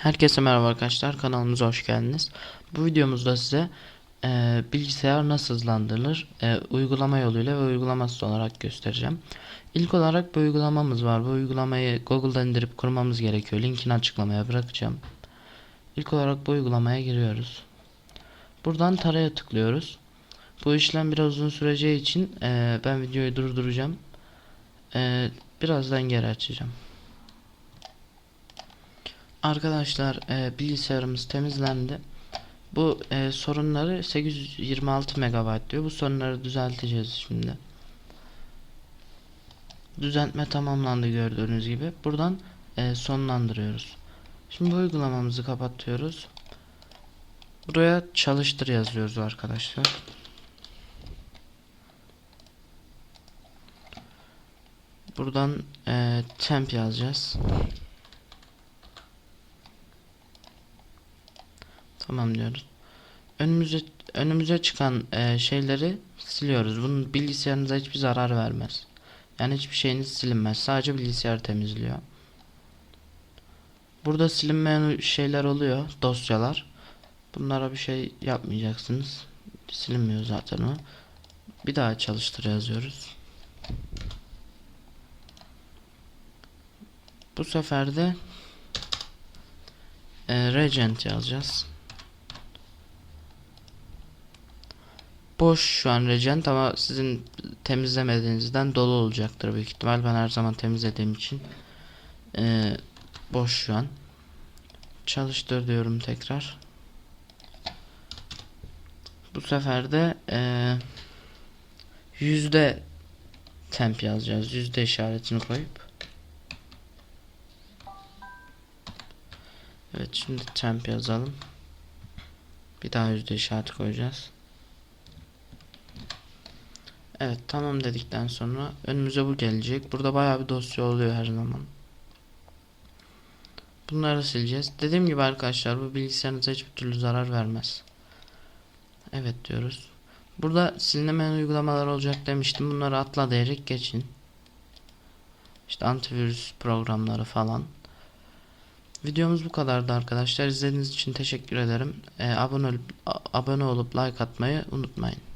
Herkese merhaba arkadaşlar kanalımıza hoş geldiniz. Bu videomuzda size e, bilgisayar nasıl hızlandırılır e, uygulama yoluyla ve uygulamasız olarak göstereceğim. İlk olarak bir uygulamamız var. Bu uygulamayı Google'dan indirip kurmamız gerekiyor. Linkini açıklamaya bırakacağım. İlk olarak bu uygulamaya giriyoruz. Buradan taraya tıklıyoruz. Bu işlem biraz uzun süreceği için e, ben videoyu durduracağım. E, birazdan geri açacağım. Arkadaşlar e, bilgisayarımız temizlendi. Bu e, sorunları 826 MB diyor. Bu sorunları düzelteceğiz şimdi. Düzeltme tamamlandı gördüğünüz gibi. Buradan e, sonlandırıyoruz. Şimdi bu uygulamamızı kapatıyoruz. Buraya çalıştır yazıyoruz arkadaşlar. Buradan e, temp yazacağız. Tamam diyoruz. Önümüze önümüze çıkan e, şeyleri siliyoruz. Bunun bilgisayarınıza hiçbir zarar vermez. Yani hiçbir şeyiniz silinmez. Sadece bilgisayar temizliyor. Burada silinmeyen şeyler oluyor. Dosyalar. Bunlara bir şey yapmayacaksınız. Silinmiyor zaten o. Bir daha çalıştır yazıyoruz. Bu sefer de e, Regent yazacağız. Boş şu an Regent ama sizin temizlemediğinizden dolu olacaktır büyük ihtimal. Ben her zaman temizlediğim için e, boş şu an. Çalıştır diyorum tekrar. Bu sefer de e, yüzde temp yazacağız. Yüzde işaretini koyup. Evet şimdi temp yazalım. Bir daha yüzde işareti koyacağız. Evet tamam dedikten sonra önümüze bu gelecek. Burada bayağı bir dosya oluyor her zaman. Bunları sileceğiz. Dediğim gibi arkadaşlar bu bilgisayarınıza hiçbir türlü zarar vermez. Evet diyoruz. Burada silinemeyen uygulamalar olacak demiştim. Bunları atla diyerek geçin. İşte antivirüs programları falan. Videomuz bu kadardı arkadaşlar. İzlediğiniz için teşekkür ederim. Ee, abone abone olup like atmayı unutmayın.